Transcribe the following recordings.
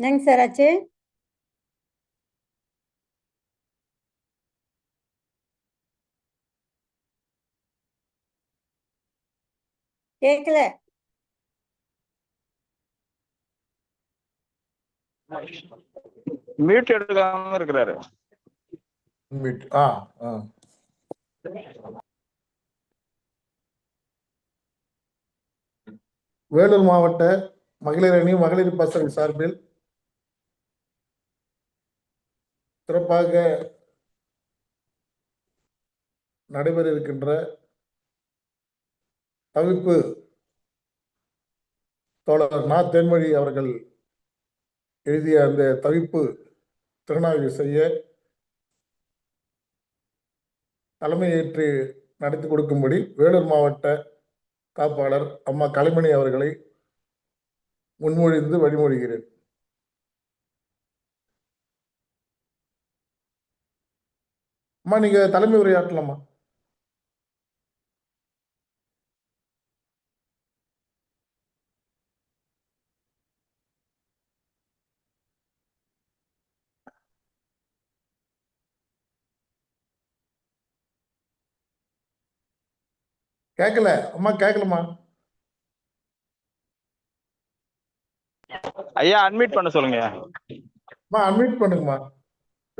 என்னங்க சார் ஆச்சு? கேக்கல. மியூட் எடுக்காம இருக்கிறாரு. மீட் ஆ ஆ. வேலூர் மாவட்ட மகளிர் அணி மகளிர் பசங்க சார்பில் சிறப்பாக நடைபெற இருக்கின்ற தவிப்பு தோழர் நா தென்மொழி அவர்கள் எழுதிய அந்த தவிப்பு திறனாய்வு செய்ய தலைமையேற்று நடத்தி கொடுக்கும்படி வேலூர் மாவட்ட காப்பாளர் அம்மா கலைமணி அவர்களை முன்மொழிந்து வழிமொழிகிறேன். அம்மா நீங்க தலைமை உரையாற்றலாமா? கேட்கல அம்மா கேட்கலம்மா ஐயா அட்மிட் பண்ண சொல்லுங்க அம்மா அட்மிட் பண்ணுங்கம்மா.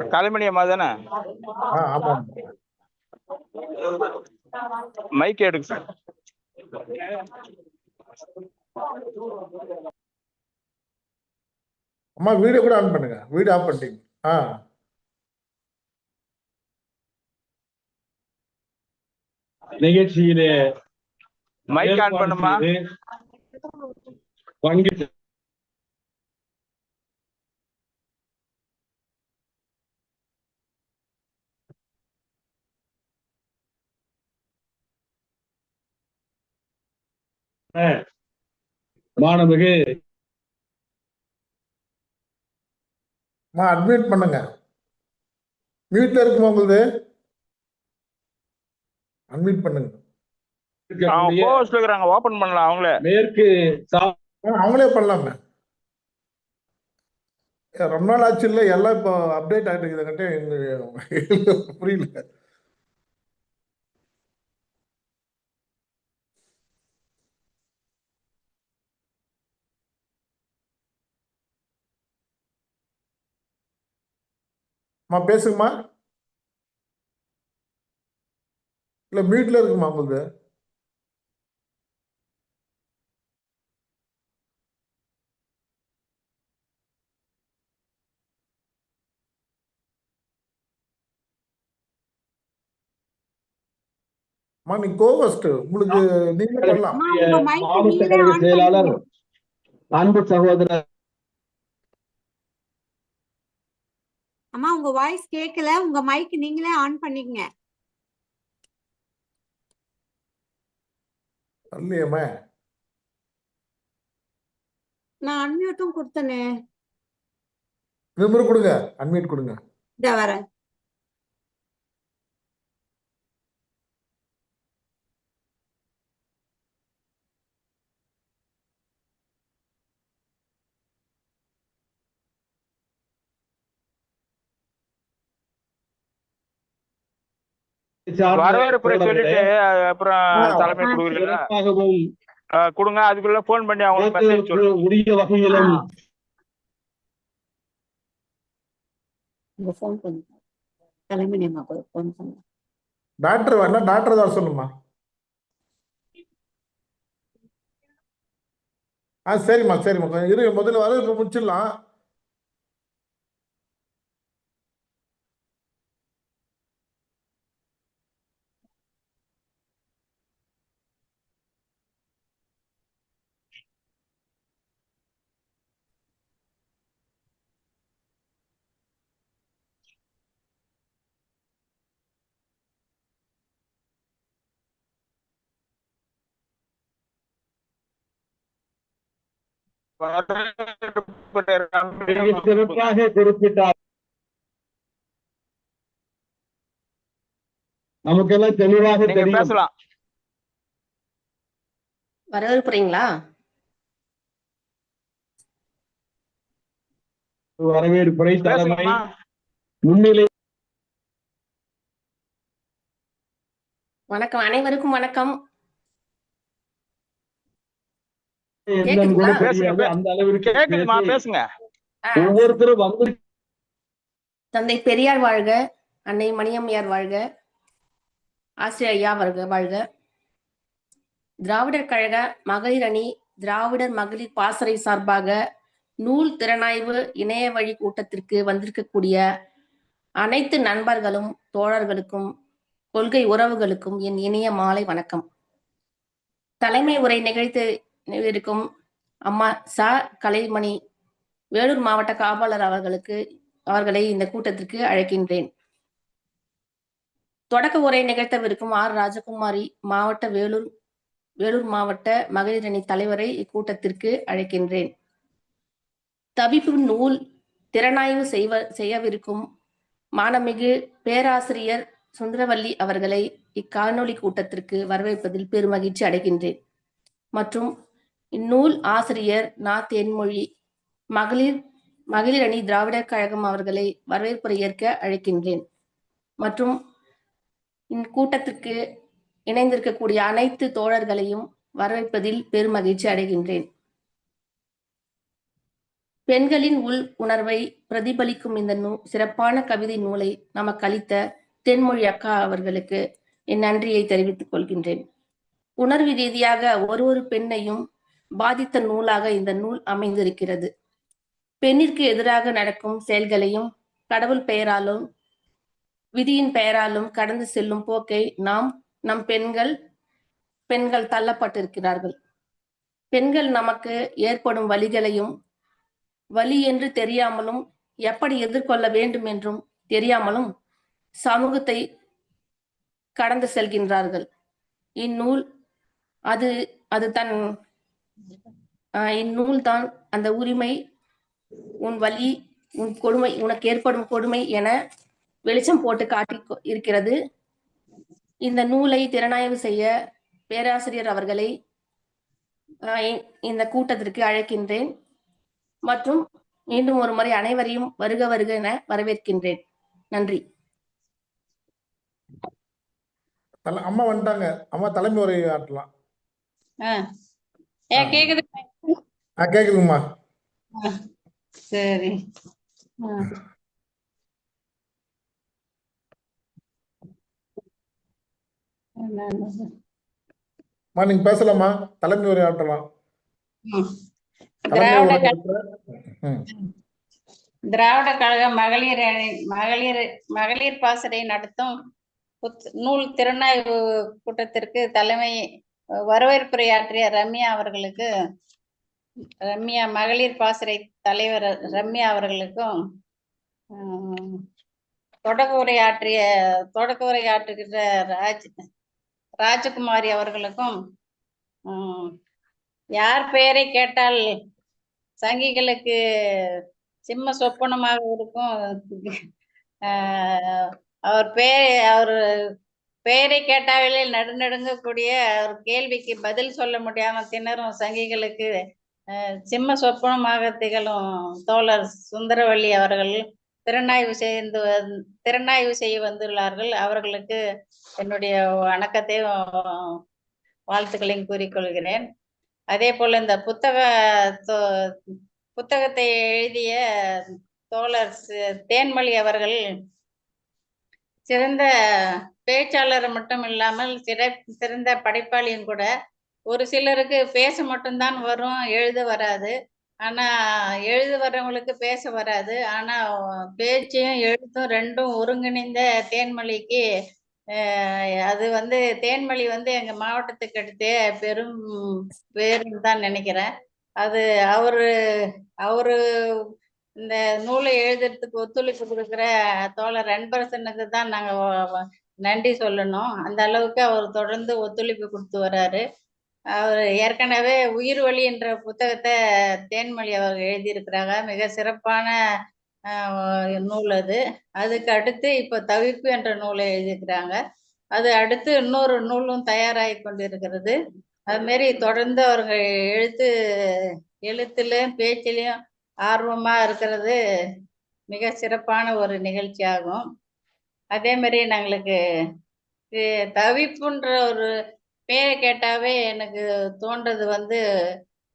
கலைமணி அம்மா தானே? மைக் எடுங்க சார் அம்மா வீடியோ கூட ஆன் பண்ணுங்க. வீடியோ ஆஃப் பண்ணிட்டீங்க. ஆ. நிகழ்ச்சியிலே மைக் ஆன் பண்ணுமா? பங்கு மாணவகு அட்மிட் பண்ணுங்க. மியூட்ல இருக்குமா உங்களுது? அட்மிட் பண்ணுங்க. அவங்க கோவஸ்ல இருக்கிறாங்க ஓபன் பண்ணலாம் அவங்களே. மேற்கு அவங்களே பண்ணலாமே. ரொம்ப நாள் ஆச்சு இல்லை எல்லாம் இப்போ அப்டேட் ஆகிட்டு இருக்குதுங்கிட்ட புரியல. அம்மா பேசுங்கம்மா. இல்லை மியூட்ல இருக்குமா உங்களுக்கு அம்மா நீ கோவஸ்ட் உங்களுக்கு நீங்க பண்ணலாம். மாவட்ட செயலாளர். அன்பு சகோதரர் அம்மா உங்க வாய்ஸ் கேக்கல. உங்க மைக் நீங்களே ஆன் பண்ணிக்கங்க. இல்லையம்மா நான் அன்மியூட்டும் கொடுத்தனே. இது மாதிரி கொடுங்க. அன்மியூட் கொடுங்க. இந்த வரேன். வரவேற்புரை சொல்லிட்டு அப்புறம். தலைமை கொடுக்குறீங்களா கொடுங்க அதுக்குள்ள போன் பண்ணி அவங்களுக்கு உரிய வகையிலும் டாக்டர் வேணா டாக்டர் தான் சொல்லுமா? ஆ சரிம்மா சரிம்மா. கொஞ்சம் இரு முதல்ல வர இப்போ முடிச்சிடலாம். சிறப்பாக குறிப்பிட்டார். நமக்கெல்லாம் தெளிவாக தெரியும். பேசலாம். வரவேற்புறீங்களா? வரவேற்புரை தலைமை முன்னிலை வணக்கம். அனைவருக்கும் வணக்கம் என்னன்னு கூட கேக்குதுங்களா? தெரியாது அந்த அளவிற்கு பேசுங்க. ஒவ்வொருத்தரும் வந்து தந்தை பெரியார் வாழ்க அன்னை மணியம்மையார் வாழ்க ஆசிரியர் ஐயா வாழ்க வாழ்க. திராவிடர் கழக மகளிர் அணி திராவிடர் மகளிர் பாசறை சார்பாக நூல் திறனாய்வு இணைய வழி கூட்டத்திற்கு வந்திருக்கக்கூடிய அனைத்து நண்பர்களும் தோழர்களுக்கும் கொள்கை உறவுகளுக்கும் என் இனிய மாலை வணக்கம். தலைமை உரை நிகழ்த்து இருக்கும் அம்மா ச. கலைமணி வேலூர் மாவட்ட காவலர் அவர்களுக்கு அவர்களை இந்த கூட்டத்திற்கு அழைக்கின்றேன். தொடக்க உரை நிகழ்த்தவிருக்கும் ஆர். ராஜகுமாரி மாவட்ட வேலூர் வேலூர் மாவட்ட மகளிர் அணி தலைவரை இக்கூட்டத்திற்கு அழைக்கின்றேன். தவிப்பு நூல் திறனாய்வு செய்வ செய்யவிருக்கும் மானமிகு பேராசிரியர் சுந்தரவல்லி அவர்களை இக்காணொலி கூட்டத்திற்கு வரவேற்பதில் பெருமகிழ்ச்சி அடைகின்றேன். மற்றும் இந்நூல் ஆசிரியர் நா. தென்மொழி. மகளிர் மகளிர் அணி திராவிடர் கழகம் அவர்களை வரவேற்புரை ஏற்க அழைக்கின்றேன். மற்றும் இக்கூட்டத்திற்கு இணைந்திருக்கக்கூடிய அனைத்து தோழர்களையும் வரவேற்பதில் பெருமகிழ்ச்சி அடைகின்றேன். பெண்களின் உள் உணர்வை பிரதிபலிக்கும் இந்த நூ சிறப்பான கவிதை நூலை நமக்கு அளித்த தென்மொழி அக்கா அவர்களுக்கு என் நன்றியை தெரிவித்துக் கொள்கின்றேன். உணர்வு ரீதியாக ஒரு ஒரு பெண்ணையும் பாதித்த நூலாக இந்த நூல் அமைந்திருக்கிறது. பெண்ணிற்கு எதிராக நடக்கும் செயல்களையும் கடவுள் பெயராலும் விதியின் பெயராலும் கடந்து செல்லும் போக்கை நாம் நம் பெண்கள் பெண்கள் தள்ளப்பட்டிருக்கிறார்கள். பெண்கள் நமக்கு ஏற்படும் வழிகளையும் வலி என்று தெரியாமலும் எப்படி எதிர்கொள்ள வேண்டும் என்றும் தெரியாமலும் சமூகத்தை கடந்து செல்கின்றார்கள். இந்நூல் அது அது தன் ஆஹ் இந்நூல் தான் அந்த உரிமை உன் வலி உன் கொடுமை உனக்கு ஏற்படும் கொடுமை என வெளிச்சம் போட்டு காட்டி இருக்கிறது. இந்த நூலை திறனாய்வு செய்ய பேராசிரியர் அவர்களை இந்த கூட்டத்திற்கு அழைக்கின்றேன். மற்றும் மீண்டும் ஒரு முறை அனைவரையும் வருக வருக என வரவேற்கின்றேன். நன்றி. தல- அம்மா வந்துட்டாங்க. அம்மா தலைமை உரை ஆற்றலாம் ஆ. ஏ கேக்குது? ஆ கேக்குதுங்கம்மா. சரி. நீங்க பேசலாமா? தலைமை உரை ஆற்றலாம் ம். தலைமை திராவிட கழக- மகளிர் அணி- மகளிர் மகளிர் பாசறை நடத்தும் நூல் திறனாய்வு கூட்டத்திற்கு தலைமை வரவேற்புரையாற்றிய ரம்யா அவர்களுக்கு ரம்யா மகளிர் பாசறை தலைவர் ரம்யா அவர்களுக்கும் தொடக்க உரையாற்றிய தொடக்க உரையாற்றுகிற ராஜ் ராஜகுமாரி அவர்களுக்கும் யார் பெயரை கேட்டால் சங்கிகளுக்கு சிம்ம சொப்பனமாக இருக்கும். அவர் பெயர் அவர் பெயரை கேட்டாவிலே நடுநடுங்கக்கூடிய ஒரு கேள்விக்கு பதில் சொல்ல முடியாம திணறும் சங்கிகளுக்கு சிம்ம சொப்பனமாக திகழும் தோழர் சுந்தரவள்ளி அவர்கள் திறனாய்வு செய்து திறனாய்வு செய்ய வந்துள்ளார்கள். அவர்களுக்கு என்னுடைய வணக்கத்தையும் வாழ்த்துக்களையும் கூறிக்கொள்கிறேன் அதே போல இந்த புத்தக தொ- புத்தகத்தை எழுதிய தோழர் தேன்மொழி அவர்கள் சிறந்த பேச்சாளர் மட்டும் இல்லாமல் சிற சிறந்த படைப்பாளியும் கூட. ஒரு சிலருக்கு பேச மட்டும்தான் வரும் எழுத வராது. ஆனா எழுத வர்றவங்களுக்கு பேச வராது. ஆனா பேச்சையும் எழுத்தும் ரெண்டும் ஒருங்கிணைந்த தேன்மொழிக்கு அது வந்து தேன்மொழி வந்து எங்க மாவட்டத்துக்கு அடுத்தே பெரும் பேருன்னு தான் நினைக்கிறேன். அது அவரு அவரு இந்த நூலை எழுதுறதுக்கு ஒத்துழைப்பு கொடுக்குற தோழர் அன்பரசனுக்கு தான் நாங்கள் நன்றி சொல்லணும். அந்த அளவுக்கு அவர் தொடர்ந்து ஒத்துழைப்பு கொடுத்து வர்றாரு அவர் ஏற்கனவே உயிர் வழி என்ற புத்தகத்தை தேன்மொழி அவர் எழுதியிருக்கிறாங்க. மிக சிறப்பான நூல் அது. அதுக்கு அடுத்து இப்போ தவிர்ப்பு என்ற நூலை எழுதியிருக்கிறாங்க. அது அடுத்து இன்னொரு நூலும் தயாராகி கொண்டிருக்கிறது. அதுமாரி தொடர்ந்து அவர்கள் எழுத்து எழுத்துலையும் பேச்சிலையும் ஆர்வமாக இருக்கிறது மிக சிறப்பான ஒரு நிகழ்ச்சியாகும். அதே மாதிரி நாங்களுக்கு தவிப்புன்ற ஒரு பேரை கேட்டாவே எனக்கு தோன்றது வந்து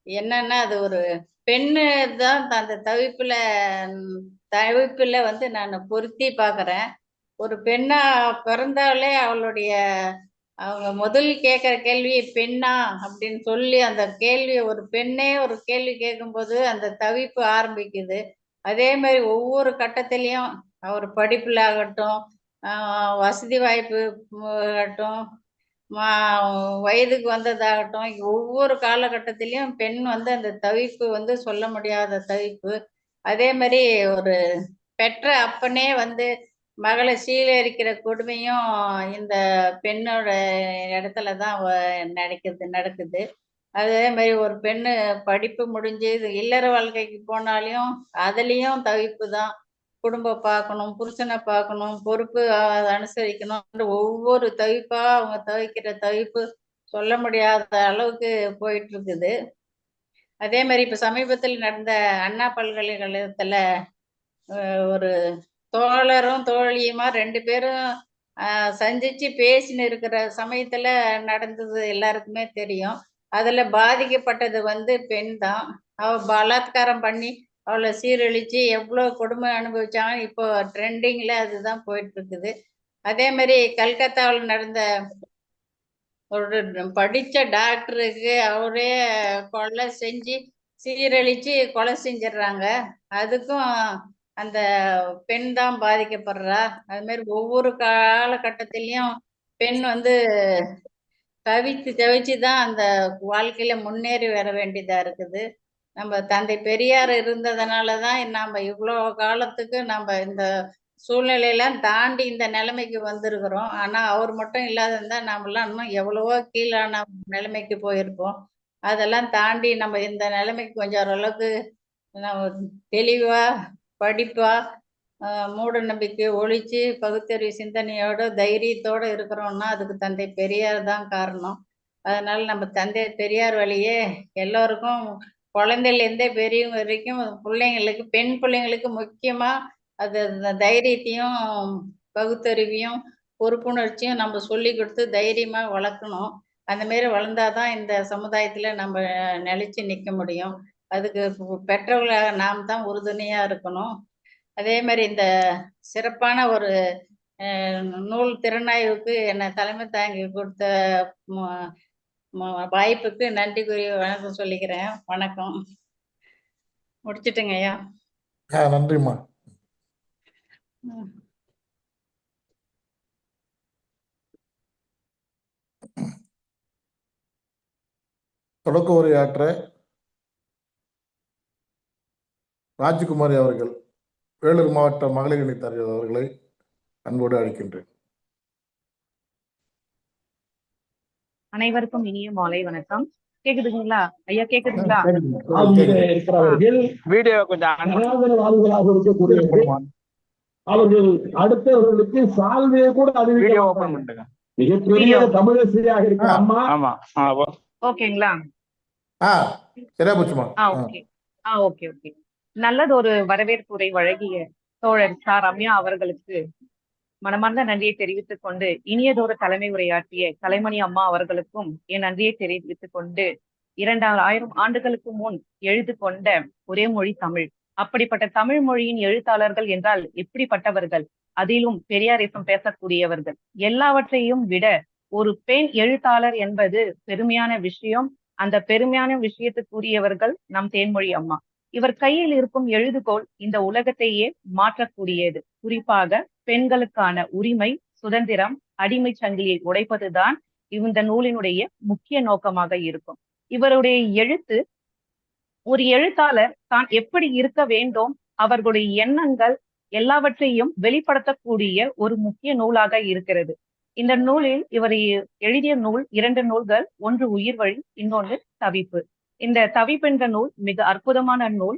என்னன்னா அது ஒரு பெண்ணு தான் அந்த தவிப்புல தவிப்புல வந்து நான் பொருத்தி பார்க்குறேன் ஒரு பெண்ணா பிறந்தாலே அவளுடைய அவங்க முதல் கேட்குற கேள்வி பெண்ணா அப்படின்னு சொல்லி அந்த கேள்வி ஒரு பெண்ணே ஒரு கேள்வி கேட்கும்போது அந்த தவிப்பு ஆரம்பிக்குது. அதே மாதிரி ஒவ்வொரு கட்டத்திலையும் அவர் படிப்புல ஆகட்டும் வசதி வாய்ப்பு ஆகட்டும். வயதுக்கு வந்ததாகட்டும் ஒவ்வொரு காலகட்டத்திலையும் பெண் வந்து அந்த தவிப்பு வந்து சொல்ல முடியாத தவிப்பு. அதே மாதிரி ஒரு பெற்ற அப்பனே வந்து மகளை சீலரிக்கிற கொடுமையும் இந்த பெண்ணோட இடத்துல தான் வ- நடக்குது நடக்குது. அதே மாதிரி ஒரு பெண்ணு படிப்பு முடிஞ்சு இது இல்லற வாழ்க்கைக்கு போனாலையும் அதுலேயும் தவிப்பு தான். குடும்பம் பார்க்கணும் புருஷனை பார்க்கணும் பொறுப்பு அனுசரிக்கணும். ஒவ்வொரு தவிப்பா அவங்க தவிக்கிற தவிப்பு சொல்ல முடியாத அளவுக்கு போயிட்டு இருக்குது அதே மாதிரி இப்ப சமீபத்தில் நடந்த அண்ணா பல்கலைக்கழகத்துல ஒரு தோழரும் தோழியுமா ரெண்டு பேரும் சந்திச்சு பேசின்னு இருக்கிற சமயத்துல நடந்தது எல்லாருக்குமே தெரியும். அதுல பாதிக்கப்பட்டது வந்து பெண் தான். அவ பலாத்காரம் பண்ணி அவளை சீரழிச்சு எவ்வளோ கொடுமை அனுபவிச்சாங்க இப்போ ட்ரெண்டிங்கில் அதுதான் போயிட்டு இருக்குது அதே மாதிரி கல்கத்தாவில் நடந்த ஒரு படித்த டாக்டருக்கு அவரே கொலை செஞ்சு சீரழித்து கொலை செஞ்சிடுறாங்க. அதுக்கும் அந்த பெண் தான் பாதிக்கப்படுறா. அது மாதிரி ஒவ்வொரு காலகட்டத்திலையும் பெண் வந்து தவித்து தவிச்சு தான் அந்த வாழ்க்கையில முன்னேறி வர வேண்டியதா இருக்குது. நம்ம தந்தை பெரியார் இருந்ததுனால தான் நம்ம இவ்வளோ காலத்துக்கு நம்ம இந்த சூழ்நிலையெல்லாம் தாண்டி இந்த நிலைமைக்கு வந்திருக்கிறோம். ஆனால் அவர் மட்டும் இல்லாதிருந்தா நம்மளாம் இன்னும் எவ்வளவோ கீழான நிலைமைக்கு போயிருப்போம். அதெல்லாம் தாண்டி நம்ம இந்த நிலைமைக்கு கொஞ்சம் ஓரளவுக்கு நம்ம தெளிவாக படிப்பாக மூட நம்பிக்கை ஒழிச்சு பகுத்தறிவு சிந்தனையோட தைரியத்தோட இருக்கிறோம்னா அதுக்கு தந்தை பெரியார் தான் காரணம். அதனால நம்ம தந்தை பெரியார் வழியே எல்லோருக்கும் குழந்தையிலேருந்தே பெரியவங்க வரைக்கும் பிள்ளைங்களுக்கு பெண் பிள்ளைங்களுக்கு முக்கியமாக அது அந்த தைரியத்தையும் பகுத்தறிவையும் பொறுப்புணர்ச்சியும் நம்ம சொல்லி கொடுத்து தைரியமாக வளர்க்கணும். அந்த மாரி வளர்ந்தாதான் இந்த சமுதாயத்தில் நம்ம நிலச்சி நிற்க முடியும். அதுக்கு பெற்றவர்களாக நாம் தான் உறுதுணையாக இருக்கணும். அதே மாதிரி இந்த சிறப்பான ஒரு நூல் திறனாய்வுக்கு என்னை தலைமை தாங்கி கொடுத்த வாய்ப்புக்கு நன்றி கூறி வணக்கம் சொல்லிக்கிறேன். வணக்கம். முடிச்சிட்டுங்க ஐயா நன்றிம்மா. தொடக்க உரையாற்ற ராஜ்குமாரி அவர்கள் வேலூர் மாவட்ட மகளிர் அணி தலைவர் அவர்களை அன்போடு அழைக்கின்றேன். அனைவருக்கும் இனிய மாலை வணக்கம். கேக்குதுங்களா? ஐயா கேக்குதுங்களா? வீடியோ கொஞ்சம் அவர்கள் அடுத்தவர்களுக்கு சால்வையை கூட வீடியோ அறிவிக்க ஓபன் மாட்டாங்க. பண்ணுங்க மிகப்பெரிய Video. தமிழசியாக இருக்கிற ஆ. அம்மா. ஆமா. ஓகேங்களா? ஆ சரியா போச்சுமா? ஆ ஓகே. ஆ ஓகே ஓகே. நல்லது ஒரு வரவேற்புரை வழங்கிய தோழர் சா. ரம்யா அவர்களுக்கு மனமார்ந்த நன்றியை தெரிவித்துக் கொண்டு இனியதொரு தலைமை உரையாற்றிய கலைமணி அம்மா அவர்களுக்கும் என் நன்றியை தெரிவித்துக் கொண்டு இரண்டாயிரம் ஆண்டுகளுக்கு முன் எழுது கொண்ட ஒரே மொழி தமிழ். அப்படிப்பட்ட தமிழ் மொழியின் எழுத்தாளர்கள் என்றால் எப்படிப்பட்டவர்கள்? அதிலும் பெரியாரிசம் பேசக்கூடியவர்கள். எல்லாவற்றையும் விட ஒரு பெண் எழுத்தாளர் என்பது பெருமையான விஷயம். அந்த பெருமையான விஷயத்துக்குரியவர்கள் நம் தேன்மொழி அம்மா. இவர் கையில் இருக்கும் எழுதுகோள் இந்த உலகத்தையே மாற்றக்கூடியது. குறிப்பாக பெண்களுக்கான உரிமை சுதந்திரம் அடிமை சங்கிலியை உடைப்பதுதான் இந்த நூலினுடைய முக்கிய நோக்கமாக இருக்கும். இவருடைய எழுத்து ஒரு எழுத்தாளர் தான் எப்படி இருக்க வேண்டும் அவர்களுடைய எண்ணங்கள் எல்லாவற்றையும் வெளிப்படுத்தக்கூடிய ஒரு முக்கிய நூலாக இருக்கிறது. இந்த நூலில் இவர் எழுதிய நூல் இரண்டு நூல்கள் ஒன்று உயிர் வழி இன்னொன்று தவிப்பு. இந்த தவிப்பென்ற நூல் மிக அற்புதமான நூல்.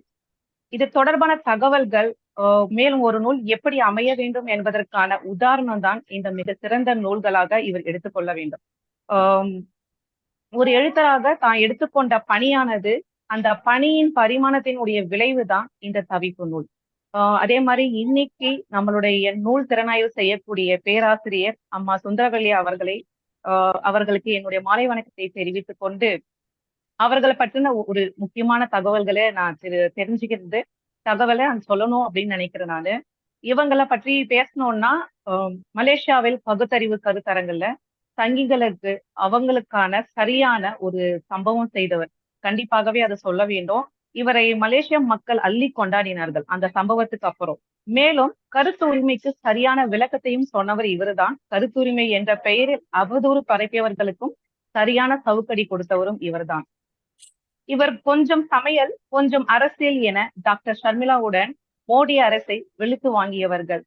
இது தொடர்பான தகவல்கள் ஆஹ், மேலும் ஒரு நூல் எப்படி அமைய வேண்டும் என்பதற்கான உதாரணம் தான் இந்த மிக சிறந்த நூல்களாக இவர் எடுத்துக்கொள்ள வேண்டும். ஒரு எழுத்தராக தான் எடுத்துக்கொண்ட பணியானது அந்த பணியின் பரிமாணத்தினுடைய விளைவுதான் இந்த தவிப்பு நூல். ஆஹ் அதே மாதிரி இன்னைக்கு நம்மளுடைய நூல் திறனாய்வு செய்யக்கூடிய பேராசிரியர் அம்மா சுந்தரவல்லி அவர்களை ஆஹ் அவர்களுக்கு என்னுடைய மாலை வணக்கத்தை தெரிவித்துக் கொண்டு அவர்களை பற்றின ஒரு முக்கியமான தகவல்களை நான் தெரி- தெரிஞ்சுக்கிறது. தகவலை நான் சொல்லணும் அப்படின்னு நினைக்கிறேன் நானு. இவங்களை பற்றி பேசணும்னா ஆஹ் மலேசியாவில் பகுத்தறிவு கருத்தரங்கள்ல சங்கிகளுக்கு அவங்களுக்கான சரியான ஒரு சம்பவம் செய்தவர். கண்டிப்பாகவே அதை சொல்ல வேண்டும். இவரை மலேசிய மக்கள் அள்ளி கொண்டாடினார்கள் அந்த சம்பவத்துக்கு அப்புறம். மேலும் கருத்து உரிமைக்கு சரியான விளக்கத்தையும் சொன்னவர் இவர்தான். கருத்துரிமை என்ற பெயரில் அவதூறு பரப்பியவர்களுக்கும் சரியான சவுக்கடி கொடுத்தவரும் இவர்தான். இவர் கொஞ்சம் சமையல் கொஞ்சம் அரசியல் என டாக்டர் ஷர்மிளாவுடன் மோடி அரசை வெளுத்து வாங்கியவர்கள்.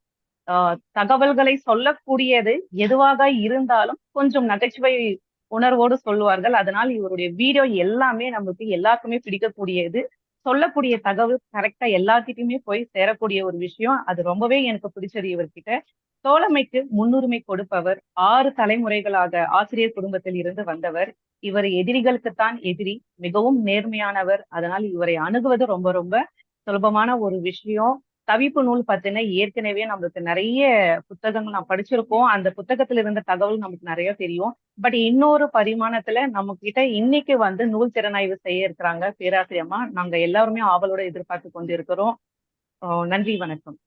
ஆஹ் தகவல்களை சொல்லக்கூடியது எதுவாக இருந்தாலும் கொஞ்சம் நகைச்சுவை உணர்வோடு சொல்லுவார்கள். அதனால் இவருடைய வீடியோ எல்லாமே நமக்கு எல்லாருக்குமே பிடிக்கக்கூடியது. சொல்லக்கூடிய தகவல் கரெக்டா எல்லார்கிட்டயுமே போய் சேரக்கூடிய ஒரு விஷயம். அது ரொம்பவே எனக்கு பிடிச்சது இவர்கிட்ட. தோழமைக்கு முன்னுரிமை கொடுப்பவர் ஆறு தலைமுறைகளாக ஆசிரியர் குடும்பத்தில் இருந்து வந்தவர். இவர் எதிரிகளுக்குத்தான் எதிரி மிகவும் நேர்மையானவர். அதனால் இவரை அணுகுவது ரொம்ப ரொம்ப சுலபமான ஒரு விஷயம். தவிப்பு நூல் பார்த்தீங்கன்னா ஏற்கனவே நம்மளுக்கு நிறைய புத்தகங்கள் நான் படிச்சிருக்கோம் அந்த புத்தகத்துல இருந்த தகவல் நமக்கு நிறைய தெரியும். பட் இன்னொரு பரிமாணத்துல நம்ம கிட்ட இன்னைக்கு வந்து நூல் திறனாய்வு செய்ய இருக்கிறாங்க பேராசிரியமா நாங்க எல்லாருமே ஆவலோட எதிர்பார்த்து கொண்டு இருக்கிறோம் நன்றி வணக்கம்.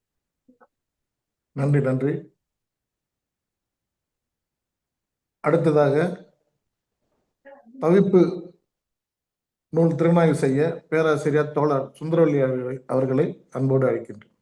நன்றி நன்றி. அடுத்ததாக தவிப்பு நூல் திருநாய்வு செய்ய பேராசிரியர் தோழர் சுந்தரவல்லி அவர்களை அவர்களை அன்போடு அழைக்கின்றேன்